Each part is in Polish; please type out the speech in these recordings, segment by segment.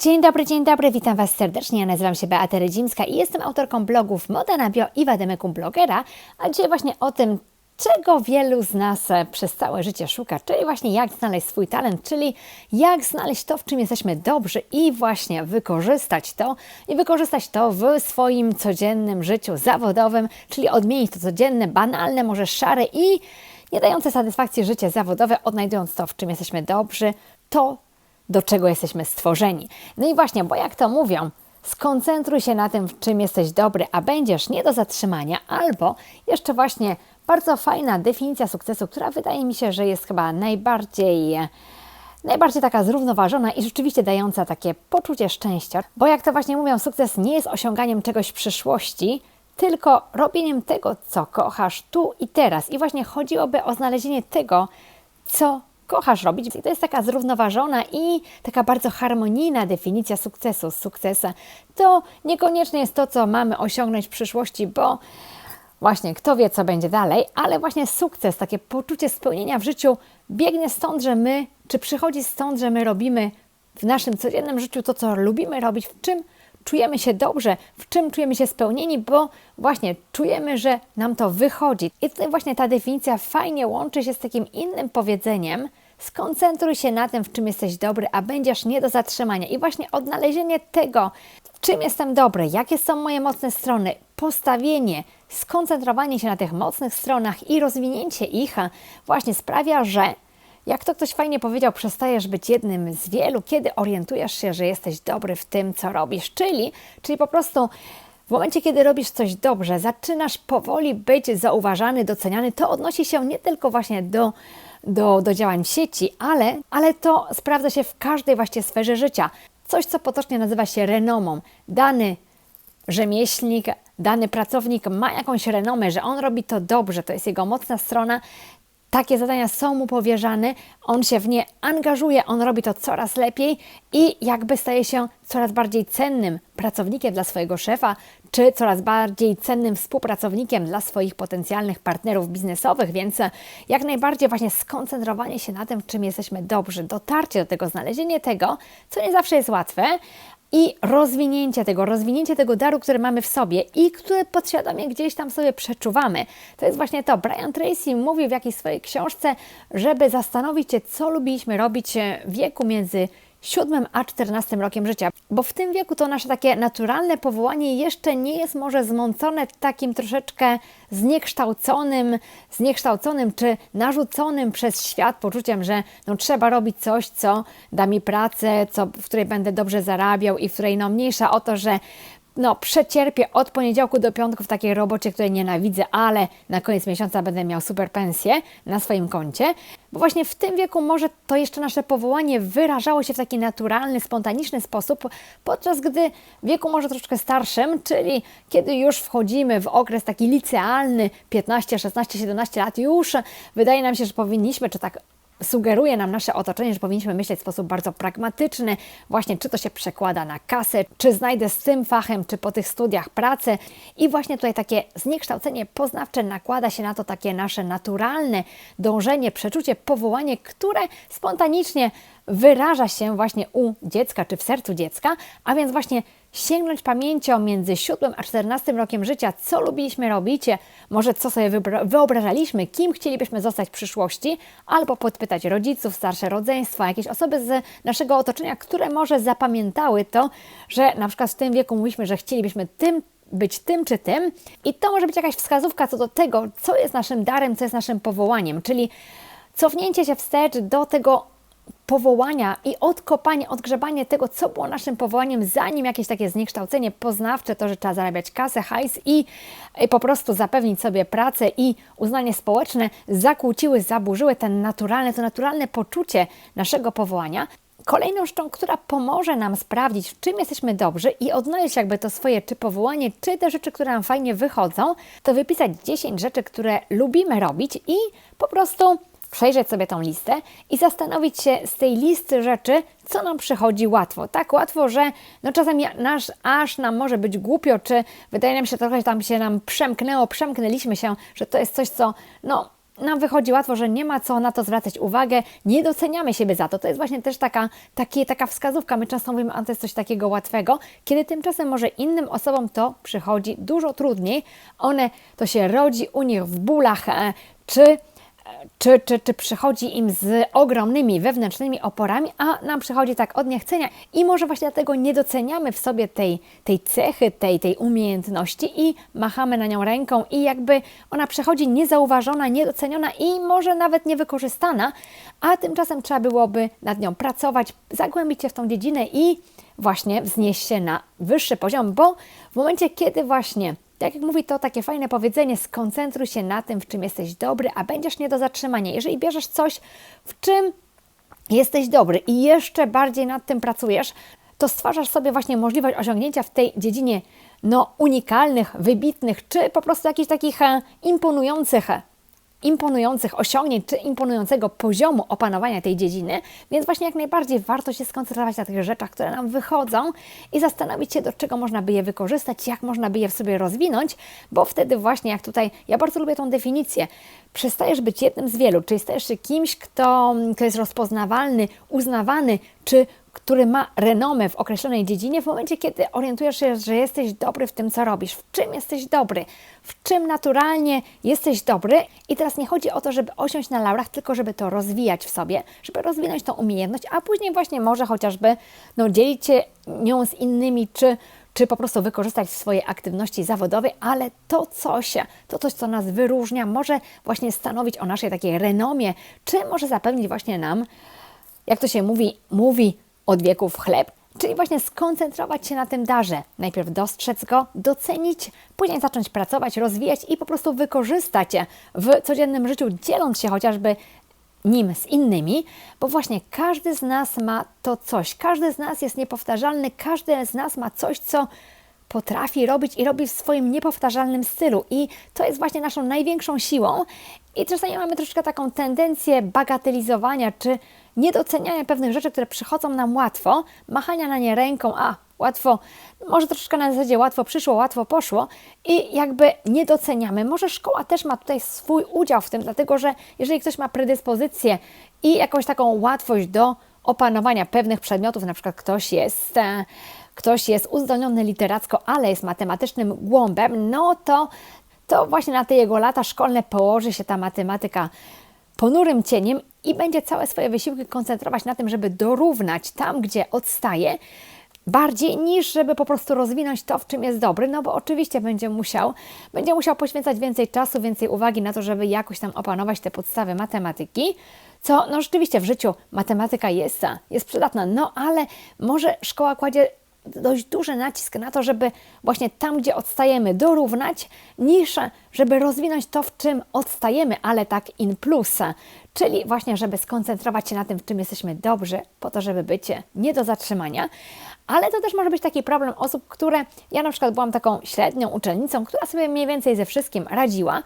Dzień dobry, dzień dobry, witam Was serdecznie. Ja nazywam się Beata Rydzimska i jestem autorką blogów Moda na Bio i Wademekum Blogera, a dzisiaj właśnie o tym, czego wielu z nas e, przez całe życie szuka, czyli właśnie jak znaleźć swój talent, czyli jak znaleźć to, w czym jesteśmy dobrzy i właśnie wykorzystać to i wykorzystać to w swoim codziennym życiu zawodowym, czyli odmienić to codzienne, banalne, może szare i nie dające satysfakcji życie zawodowe, odnajdując to, w czym jesteśmy dobrzy, to do czego jesteśmy stworzeni. No i właśnie, bo jak to mówią, skoncentruj się na tym, w czym jesteś dobry, a będziesz nie do zatrzymania, albo jeszcze właśnie bardzo fajna definicja sukcesu, która wydaje mi się, że jest chyba najbardziej najbardziej taka zrównoważona i rzeczywiście dająca takie poczucie szczęścia. Bo jak to właśnie mówią, sukces nie jest osiąganiem czegoś w przyszłości, tylko robieniem tego, co kochasz tu i teraz. I właśnie chodziłoby o znalezienie tego, co kochasz robić. I to jest taka zrównoważona i taka bardzo harmonijna definicja sukcesu. Sukcesa to niekoniecznie jest to, co mamy osiągnąć w przyszłości, bo właśnie kto wie, co będzie dalej, ale właśnie sukces, takie poczucie spełnienia w życiu biegnie stąd, że my, czy przychodzi stąd, że my robimy w naszym codziennym życiu to, co lubimy robić, w czym czujemy się dobrze, w czym czujemy się spełnieni, bo właśnie czujemy, że nam to wychodzi. I tutaj właśnie ta definicja fajnie łączy się z takim innym powiedzeniem, skoncentruj się na tym, w czym jesteś dobry, a będziesz nie do zatrzymania. I właśnie odnalezienie tego, w czym jestem dobry, jakie są moje mocne strony, postawienie, skoncentrowanie się na tych mocnych stronach i rozwinięcie ich właśnie sprawia, że jak to ktoś fajnie powiedział, przestajesz być jednym z wielu, kiedy orientujesz się, że jesteś dobry w tym, co robisz. Czyli, czyli po prostu w momencie, kiedy robisz coś dobrze, zaczynasz powoli być zauważany, doceniany. To odnosi się nie tylko właśnie do, do, do działań w sieci, ale, ale to sprawdza się w każdej właśnie sferze życia. Coś, co potocznie nazywa się renomą. Dany rzemieślnik, dany pracownik ma jakąś renomę, że on robi to dobrze, to jest jego mocna strona, takie zadania są mu powierzane, on się w nie angażuje, on robi to coraz lepiej i jakby staje się coraz bardziej cennym pracownikiem dla swojego szefa, czy coraz bardziej cennym współpracownikiem dla swoich potencjalnych partnerów biznesowych, więc jak najbardziej właśnie skoncentrowanie się na tym, w czym jesteśmy dobrzy, dotarcie do tego, znalezienie tego, co nie zawsze jest łatwe, i rozwinięcie tego, rozwinięcie tego daru, który mamy w sobie i który podświadomie gdzieś tam sobie przeczuwamy. To jest właśnie to. Brian Tracy mówił w jakiejś swojej książce, żeby zastanowić się, co lubiliśmy robić w wieku między 7 a 14 rokiem życia, bo w tym wieku to nasze takie naturalne powołanie jeszcze nie jest może zmącone takim troszeczkę zniekształconym, zniekształconym czy narzuconym przez świat poczuciem, że no, trzeba robić coś, co da mi pracę, co, w której będę dobrze zarabiał i w której no mniejsza o to, że no, przecierpię od poniedziałku do piątku w takiej robocie, której nienawidzę, ale na koniec miesiąca będę miał super pensję na swoim koncie. Bo właśnie w tym wieku może to jeszcze nasze powołanie wyrażało się w taki naturalny, spontaniczny sposób, podczas gdy w wieku może troszkę starszym, czyli kiedy już wchodzimy w okres taki licealny, 15, 16, 17 lat, już wydaje nam się, że powinniśmy, czy tak sugeruje nam nasze otoczenie, że powinniśmy myśleć w sposób bardzo pragmatyczny, właśnie czy to się przekłada na kasę, czy znajdę z tym fachem, czy po tych studiach pracę. I właśnie tutaj takie zniekształcenie poznawcze nakłada się na to takie nasze naturalne dążenie, przeczucie, powołanie, które spontanicznie wyraża się właśnie u dziecka, czy w sercu dziecka, a więc właśnie sięgnąć pamięcią między 7 a 14 rokiem życia, co lubiliśmy robić, może co sobie wyobrażaliśmy, kim chcielibyśmy zostać w przyszłości, albo podpytać rodziców, starsze rodzeństwo, jakieś osoby z naszego otoczenia, które może zapamiętały to, że na przykład w tym wieku mówiliśmy, że chcielibyśmy tym być tym czy tym. I to może być jakaś wskazówka co do tego, co jest naszym darem, co jest naszym powołaniem, czyli cofnięcie się wstecz do tego powołania i odkopanie, odgrzebanie tego, co było naszym powołaniem, zanim jakieś takie zniekształcenie poznawcze, to, że trzeba zarabiać kasę, hajs i, po prostu zapewnić sobie pracę i uznanie społeczne, zakłóciły, zaburzyły ten naturalne, to naturalne poczucie naszego powołania. Kolejną rzeczą, która pomoże nam sprawdzić, w czym jesteśmy dobrzy i odnaleźć jakby to swoje czy powołanie, czy te rzeczy, które nam fajnie wychodzą, to wypisać 10 rzeczy, które lubimy robić i po prostu przejrzeć sobie tą listę i zastanowić się z tej listy rzeczy, co nam przychodzi łatwo. Tak łatwo, że no czasami nasz, aż nam może być głupio, czy wydaje nam się trochę, że tam się nam przemknęło, przemknęliśmy się, że to jest coś, co no nam wychodzi łatwo, że nie ma co na to zwracać uwagę, nie doceniamy siebie za to. To jest właśnie też taka, takie, taka wskazówka. My często mówimy, a to jest coś takiego łatwego, kiedy tymczasem może innym osobom to przychodzi dużo trudniej. One, to się rodzi u nich w bólach, e, czy czy, czy, czy przychodzi im z ogromnymi wewnętrznymi oporami, a nam przychodzi tak od niechcenia i może właśnie dlatego nie doceniamy w sobie tej, tej cechy, tej, tej umiejętności i machamy na nią ręką i jakby ona przychodzi niezauważona, niedoceniona i może nawet niewykorzystana, a tymczasem trzeba byłoby nad nią pracować, zagłębić się w tą dziedzinę i właśnie wznieść się na wyższy poziom, bo w momencie, kiedy właśnie tak jak mówi to takie fajne powiedzenie, skoncentruj się na tym, w czym jesteś dobry, a będziesz nie do zatrzymania. Jeżeli bierzesz coś, w czym jesteś dobry i jeszcze bardziej nad tym pracujesz, to stwarzasz sobie właśnie możliwość osiągnięcia w tej dziedzinie no, unikalnych, wybitnych, czy po prostu jakichś takich e, imponujących imponujących osiągnięć czy imponującego poziomu opanowania tej dziedziny, więc właśnie jak najbardziej warto się skoncentrować na tych rzeczach, które nam wychodzą i zastanowić się, do czego można by je wykorzystać, jak można by je w sobie rozwinąć, bo wtedy właśnie jak tutaj, ja bardzo lubię tą definicję, przestajesz być jednym z wielu, stajesz się kimś, kto, kto jest rozpoznawalny, uznawany, czy który ma renomę w określonej dziedzinie, w momencie, kiedy orientujesz się, że jesteś dobry w tym, co robisz, w czym jesteś dobry, w czym naturalnie jesteś dobry. I teraz nie chodzi o to, żeby osiąść na laurach, tylko żeby to rozwijać w sobie, żeby rozwinąć tą umiejętność, a później właśnie może chociażby no, dzielić się nią z innymi, czy czy po prostu wykorzystać w swojej aktywności zawodowej, ale to coś, to coś, co nas wyróżnia, może właśnie stanowić o naszej takiej renomie, czy może zapewnić właśnie nam, jak to się mówi, mówi od wieków chleb, czyli właśnie skoncentrować się na tym darze. Najpierw dostrzec go, docenić, później zacząć pracować, rozwijać i po prostu wykorzystać je w codziennym życiu, dzieląc się chociażby nim z innymi, bo właśnie każdy z nas ma to coś, każdy z nas jest niepowtarzalny, każdy z nas ma coś, co potrafi robić i robi w swoim niepowtarzalnym stylu. I to jest właśnie naszą największą siłą. I czasami mamy troszkę taką tendencję bagatelizowania czy niedoceniania pewnych rzeczy, które przychodzą nam łatwo, machania na nie ręką, a łatwo, może troszeczkę na zasadzie łatwo przyszło, łatwo poszło i jakby nie doceniamy. Może szkoła też ma tutaj swój udział w tym, dlatego że jeżeli ktoś ma predyspozycję i jakąś taką łatwość do opanowania pewnych przedmiotów, na przykład ktoś jest e, ktoś jest uzdolniony literacko, ale jest matematycznym głąbem, no to, to właśnie na te jego lata szkolne położy się ta matematyka ponurym cieniem i będzie całe swoje wysiłki koncentrować na tym, żeby dorównać tam, gdzie odstaje, bardziej niż żeby po prostu rozwinąć to, w czym jest dobry, no bo oczywiście będzie musiał, będzie musiał poświęcać więcej czasu, więcej uwagi na to, żeby jakoś tam opanować te podstawy matematyki, co no rzeczywiście w życiu matematyka jest, jest przydatna, no ale może szkoła kładzie dość duży nacisk na to, żeby właśnie tam, gdzie odstajemy, dorównać, niż żeby rozwinąć to, w czym odstajemy, ale tak in plus, czyli właśnie, żeby skoncentrować się na tym, w czym jesteśmy dobrzy, po to, żeby być nie do zatrzymania. Ale to też może być taki problem osób, które, ja na przykład byłam taką średnią uczennicą, która sobie mniej więcej ze wszystkim radziła,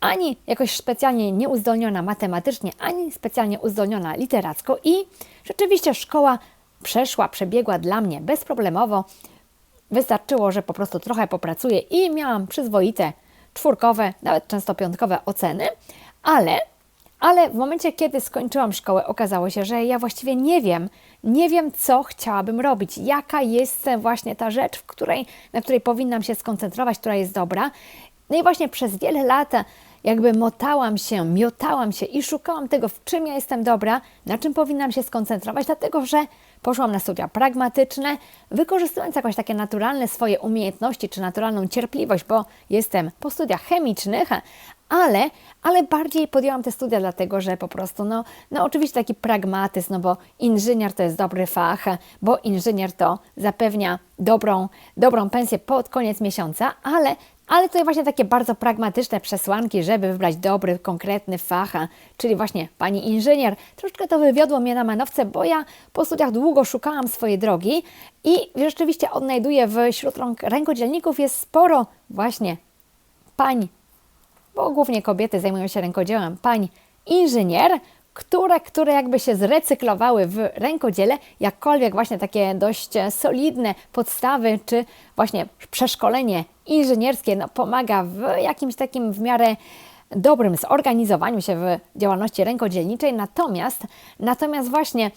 ani jakoś specjalnie nieuzdolniona matematycznie, ani specjalnie uzdolniona literacko i rzeczywiście szkoła przeszła, przebiegła dla mnie bezproblemowo. Wystarczyło, że po prostu trochę popracuję i miałam przyzwoite czwórkowe, nawet często piątkowe oceny, ale, ale w momencie, kiedy skończyłam szkołę, okazało się, że ja właściwie nie wiem, nie wiem, co chciałabym robić, jaka jest właśnie ta rzecz, w której, na której powinnam się skoncentrować, która jest dobra. No i właśnie przez wiele lat jakby motałam się, miotałam się i szukałam tego, w czym ja jestem dobra, na czym powinnam się skoncentrować, dlatego że poszłam na studia pragmatyczne, wykorzystując jakoś takie naturalne swoje umiejętności czy naturalną cierpliwość, bo jestem po studiach chemicznych, ale, ale bardziej podjęłam te studia dlatego, że po prostu, no, no oczywiście taki pragmatyzm, no bo inżynier to jest dobry fach, bo inżynier to zapewnia dobrą, dobrą pensję pod koniec miesiąca, ale ale to właśnie takie bardzo pragmatyczne przesłanki, żeby wybrać dobry, konkretny fach, czyli właśnie pani inżynier. Troszkę to wywiodło mnie na manowce, bo ja po studiach długo szukałam swojej drogi i rzeczywiście odnajduję wśród rękodzielników jest sporo właśnie pań, bo głównie kobiety zajmują się rękodziełem, pań inżynier, które, które jakby się zrecyklowały w rękodziele, jakkolwiek właśnie takie dość solidne podstawy, czy właśnie przeszkolenie inżynierskie no, pomaga w jakimś takim w miarę dobrym zorganizowaniu się w działalności rękodzielniczej, natomiast, natomiast właśnie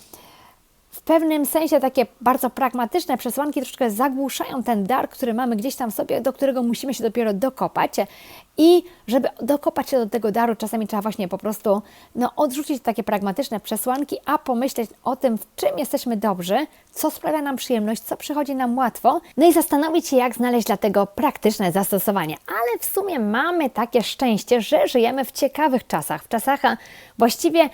w pewnym sensie takie bardzo pragmatyczne przesłanki troszeczkę zagłuszają ten dar, który mamy gdzieś tam w sobie, do którego musimy się dopiero dokopać. I żeby dokopać się do tego daru, czasami trzeba właśnie po prostu no, odrzucić takie pragmatyczne przesłanki, a pomyśleć o tym, w czym jesteśmy dobrzy, co sprawia nam przyjemność, co przychodzi nam łatwo, no i zastanowić się, jak znaleźć dla tego praktyczne zastosowanie. Ale w sumie mamy takie szczęście, że żyjemy w ciekawych czasach, w czasach właściwie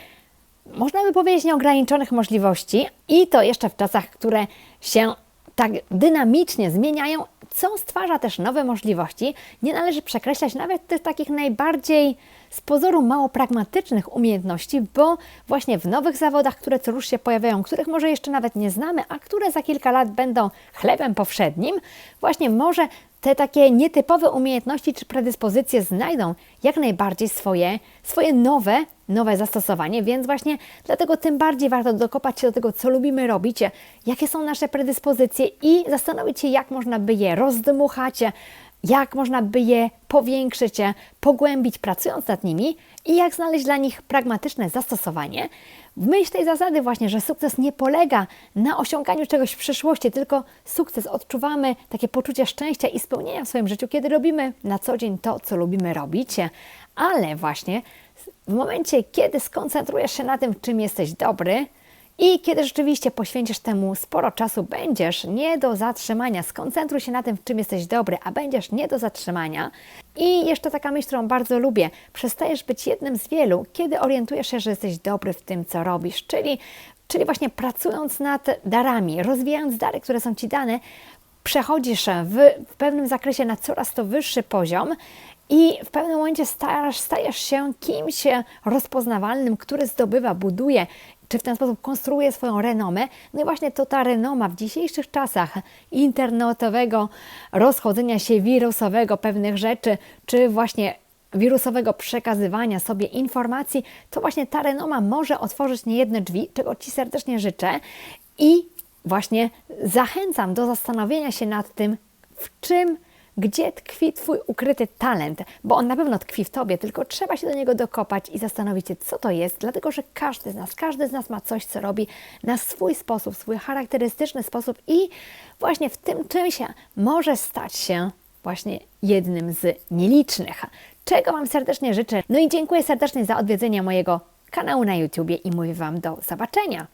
można by powiedzieć, nieograniczonych możliwości i to jeszcze w czasach, które się tak dynamicznie zmieniają, co stwarza też nowe możliwości. Nie należy przekreślać nawet tych takich najbardziej z pozoru mało pragmatycznych umiejętności, bo właśnie w nowych zawodach, które co się pojawiają, których może jeszcze nawet nie znamy, a które za kilka lat będą chlebem powszednim, właśnie może te takie nietypowe umiejętności czy predyspozycje znajdą jak najbardziej swoje, swoje nowe, nowe zastosowanie, więc właśnie dlatego tym bardziej warto dokopać się do tego, co lubimy robić, jakie są nasze predyspozycje i zastanowić się, jak można by je rozdmuchać, jak można by je powiększyć, pogłębić, pracując nad nimi i jak znaleźć dla nich pragmatyczne zastosowanie. W myśl tej zasady właśnie, że sukces nie polega na osiąganiu czegoś w przyszłości, tylko sukces odczuwamy takie poczucie szczęścia i spełnienia w swoim życiu, kiedy robimy na co dzień to, co lubimy robić, ale właśnie w momencie, kiedy skoncentrujesz się na tym, czym jesteś dobry, i kiedy rzeczywiście poświęcisz temu sporo czasu, będziesz nie do zatrzymania. Skoncentruj się na tym, w czym jesteś dobry, a będziesz nie do zatrzymania. I jeszcze taka myśl, którą bardzo lubię. Przestajesz być jednym z wielu, kiedy orientujesz się, że jesteś dobry w tym, co robisz. Czyli, czyli właśnie pracując nad darami, rozwijając dary, które są Ci dane, przechodzisz w, w pewnym zakresie na coraz to wyższy poziom i w pewnym momencie stajesz, stajesz się kimś rozpoznawalnym, który zdobywa, buduje czy w ten sposób konstruuje swoją renomę. No i właśnie to ta renoma w dzisiejszych czasach internetowego rozchodzenia się wirusowego pewnych rzeczy, czy właśnie wirusowego przekazywania sobie informacji, to właśnie ta renoma może otworzyć niejedne drzwi, czego Ci serdecznie życzę i właśnie zachęcam do zastanowienia się nad tym, w czym gdzie tkwi Twój ukryty talent, bo on na pewno tkwi w Tobie, tylko trzeba się do niego dokopać i zastanowić się, co to jest, dlatego że każdy z nas, każdy z nas ma coś, co robi na swój sposób, swój charakterystyczny sposób i właśnie w tym czymś może stać się właśnie jednym z nielicznych. Czego Wam serdecznie życzę. No i dziękuję serdecznie za odwiedzenie mojego kanału na YouTubie i mówię Wam do zobaczenia.